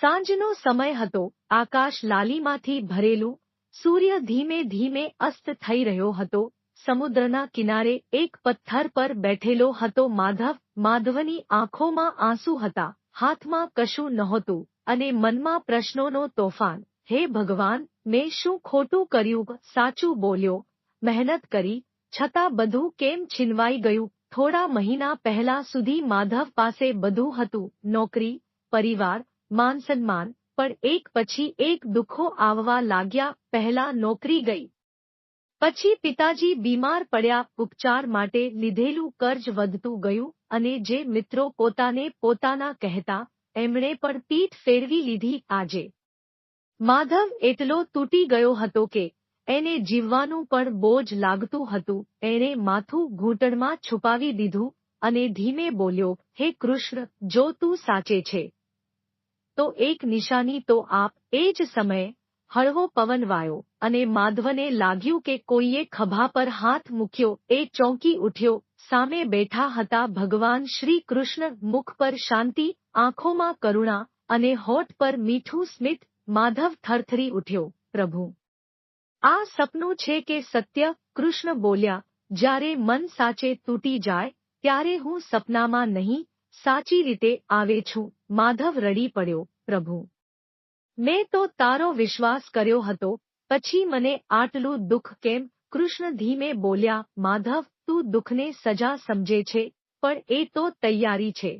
સાંજનો સમય હતો. આકાશ લાલીમાંથી ભરેલું, સૂર્ય ધીમે ધીમે અસ્ત થઈ રહ્યો હતો. સમુદ્રના કિનારે એક પથ્થર પર બેઠેલો હતો માધવ. માધવની આંખોમાં આંસુ હતા. હાથમાં કશું નહોતું અને મનમાં પ્રશ્નોનો તોફાન. હે ભગવાન, મેં શું ખોટું કર્યું? સાચું બોલ્યો. મહેનત કરી. છતાં બધું કેમ છીનવાઈ ગયું? થોડા મહિના પહેલા સુધી માધવ પાસે બધું હતું. નોકરી, પરિવાર માન સન્માન પણ એક પછી એક દુઃખો આવવા લાગ્યા, પહેલા નોકરી ગઈ. પછી પિતાજી બીમાર પડ્યા, ઉપચાર માટે લીધેલું કર્જ વધતું ગયું, અને જે મિત્રો પોતાને પોતાના કહેતા, એમણે પણ પીઠ ફેરવી લીધી આજે. માધવ એટલો તૂટી ગયો હતો કે, એને જીવવાનું પણ બોજ લાગતું હતું, એણે માથું ઘૂંટણમાં છુપાવી દીધું, અને ધીમે બોલ્યો, હે કૃષ્ણ, જો તું સાચે છે તો એક નિશાની તો આપ એ જ સમયે હળવો પવન વાયો અને માધવને લાગ્યું કે કોઈએ ખભા પર હાથ મૂક્યો. એ ચોંકી ઉઠ્યો. સામે બેઠા હતા ભગવાન શ્રી કૃષ્ણ મુખ પર શાંતિ, આંખોમાં કરુણા અને હોઠ પર મીઠું સ્મિત. માધવ થરથરી ઉઠ્યો. પ્રભુ, આ સપનું છે કે સત્ય કૃષ્ણ બોલ્યા. જ્યારે મન સાચે તૂટી જાય, ત્યારે હું સપનામાં નહીં, સાચી રીતે આવે છું. માધવ રડી પડ્યો, પ્રભુ, મેં તો તારો વિશ્વાસ કર્યો હતો, પછી મને આટલું દુઃખ કેમ? કૃષ્ણ ધીમે બોલ્યા, માધવ, તું દુઃખને સજા સમજે છે, પણ એ તો તૈયારી છે.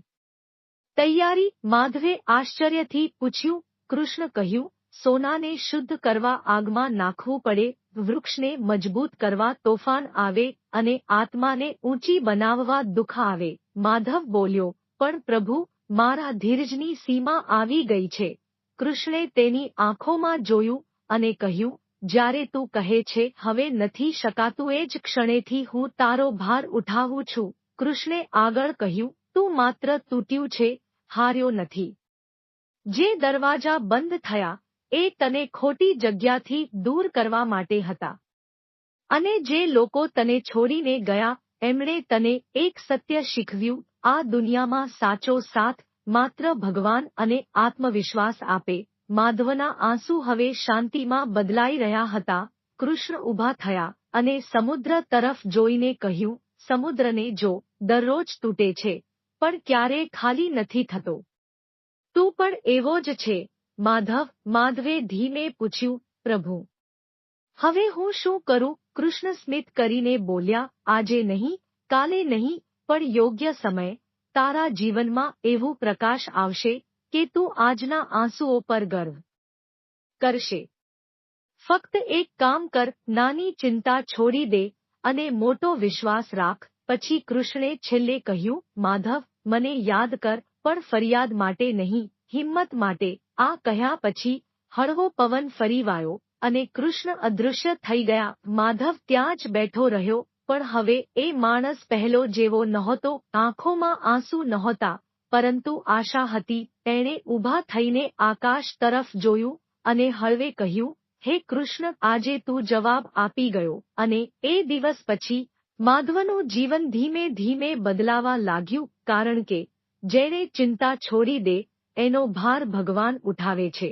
તૈયારી? માધવે આશ્ચર્યથી પૂછ્યું. કૃષ્ણ કહ્યું, સોનાને શુદ્ધ કરવા આગમાં નાખવું પડે, વૃક્ષને મજબૂત કરવા તોફાન આવે અને આત્માને ઊંચી બનાવવા દુઃખ આવે. માધવ બોલ્યો, પણ પ્રભુ મારા ધીરજની સીમા આવી ગઈ છે. કૃષ્ણે તેની આંખોમાં જોયું અને કહ્યું, જ્યારે તું કહે છે, હવે નથી શકાતું એ જ ક્ષણેથી હું તારો ભાર ઉઠાવું છું. કૃષ્ણે આગળ કહ્યું, તું માત્ર તૂટ્યું છે, હાર્યો નથી. જે દરવાજા બંધ થયા, એ તને ખોટી જગ્યાથી દૂર કરવા માટે હતા. અને જે લોકો તને છોડીને ગયા, એમણે તને એક સત્ય શીખવ્યું આ દુનિયામાં સાચો સાથ, માત્ર ભગવાન અને આત્મવિશ્વાસ આપે. માધવના આંસુ હવે શાંતિમાં બદલાઈ રહ્યા હતા. કૃષ્ણ ઊભા થયા અને સમુદ્ર તરફ જોઈને કહ્યું, સમુદ્રને જો દરરોજ તૂટે છે, પણ ક્યારે ખાલી નથી થતો? તું પણ એવો જ છે. માધવ માધવે ધીમે પૂછ્યું, પ્રભુ, હવે હું શું કરું? કૃષ્ણ સ્મિત કરીને બોલ્યા, આજે નહીં, કાલે નહીં પણ યોગ્ય સમય તારા જીવનમાં એવું પ્રકાશ આવશે કે તું આજના આંસુઓ પર ગર્વ કરશે. ફક્ત એક કામ કર, નાની ચિંતા છોડી દે અને મોટો વિશ્વાસ રાખ. પછી કૃષ્ણે છેલ્લે કહ્યું, માધવ, મને યાદ કર, પણ ફરિયાદ માટે નહીં, હિંમત માટે. આ કહ્યા પછી હળવો પવન ફરી વાયો અને કૃષ્ણ અદૃશ્ય થઈ ગયા. માધવ ત્યાં જ બેઠો રહ્યો પણ હવે એ માણસ પહેલો જેવો નહોતો, આંખોમાં આંસુ નહોતા, પરંતુ આશા હતી, તેણે ઊભા થઈને આકાશ તરફ જોયું અને હળવે કહ્યું, હે કૃષ્ણ, આજે તું જવાબ આપી ગયો અને એ દિવસ પછી માધવનું જીવન ધીમે ધીમે બદલાવા લાગ્યું, કારણ કે જેણે ચિંતા છોડી દે, એનો ભાર ભગવાન ઉઠાવે છે.